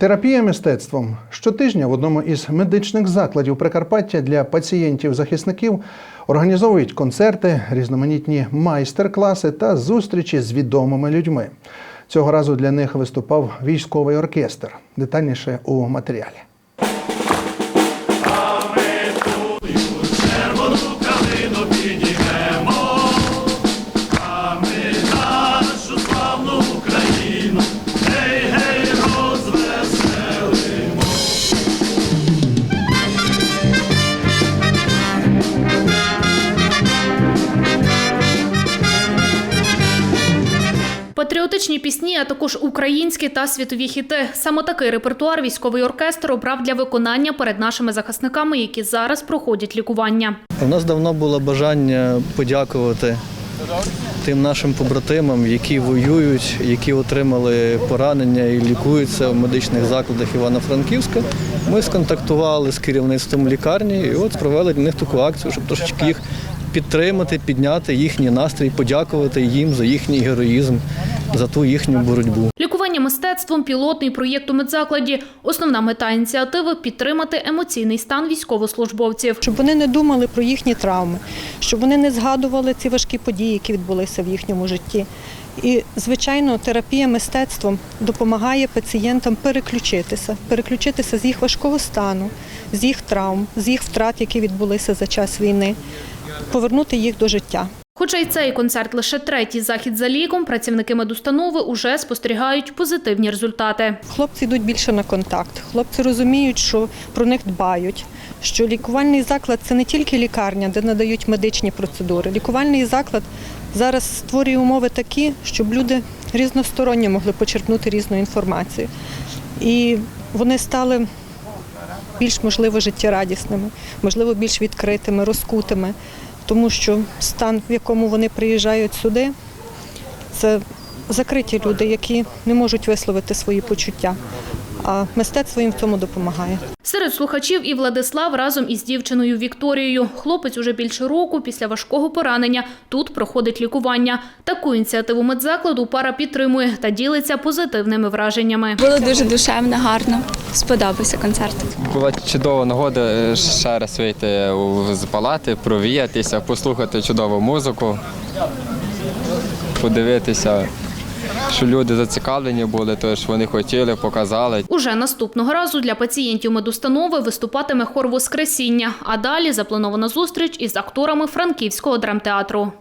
Терапія мистецтвом щотижня в одному із медичних закладів Прикарпаття для пацієнтів-захисників організовують концерти, різноманітні майстер-класи та зустрічі з відомими людьми. Цього разу для них виступав військовий оркестр. Детальніше у матеріалі. Патріотичні пісні, а також українські та світові хіти. Саме такий репертуар військовий оркестр обрав для виконання перед нашими захисниками, які зараз проходять лікування. У нас давно було бажання подякувати тим нашим побратимам, які воюють, які отримали поранення і лікуються в медичних закладах Івано-Франківська. Ми сконтактували з керівництвом лікарні і от провели для них таку акцію, щоб трошечки їх підтримати, підняти їхній настрій, подякувати їм за їхній героїзм, за ту їхню боротьбу. Лікування мистецтвом пілотний проєкт у медзакладі. Основна мета ініціативи підтримати емоційний стан військовослужбовців. щоб вони не думали про їхні травми, щоб вони не згадували ці важкі події, які відбулися в їхньому житті. І, звичайно, терапія мистецтвом допомагає пацієнтам переключитися, переключитися з їх важкого стану, з їх травм, з їх втрат, які відбулися за час війни, повернути їх до життя. Хоча й цей концерт лише третій захід за ліком, працівники медустанови уже спостерігають позитивні результати. Хлопці йдуть більше на контакт. Хлопці розуміють, що про них дбають. Що лікувальний заклад це не тільки лікарня, де надають медичні процедури. Лікувальний заклад зараз створює умови такі, щоб люди різносторонньо могли почерпнути різну інформацію. І вони стали більш можливо життєрадісними, можливо, більш відкритими, розкутими, тому що стан, в якому вони приїжджають сюди, це закриті люди, які не можуть висловити свої почуття. А мистецтво їм в цьому допомагає. Серед слухачів і Владислав разом із дівчиною Вікторією. Хлопець уже більше року після важкого поранення тут проходить лікування. Таку ініціативу медзакладу пара підтримує та ділиться позитивними враженнями. Було дуже душевно, гарно. Сподобався концерт. Була чудова нагода е, ще раз вийти з палати, провіятися, послухати чудову музику, подивитися, що люди зацікавлені були, тож вони хотіли, показали. Уже наступного разу для пацієнтів медустанови виступатиме хор Воскресіння, а далі запланована зустріч із акторами Франківського драмтеатру.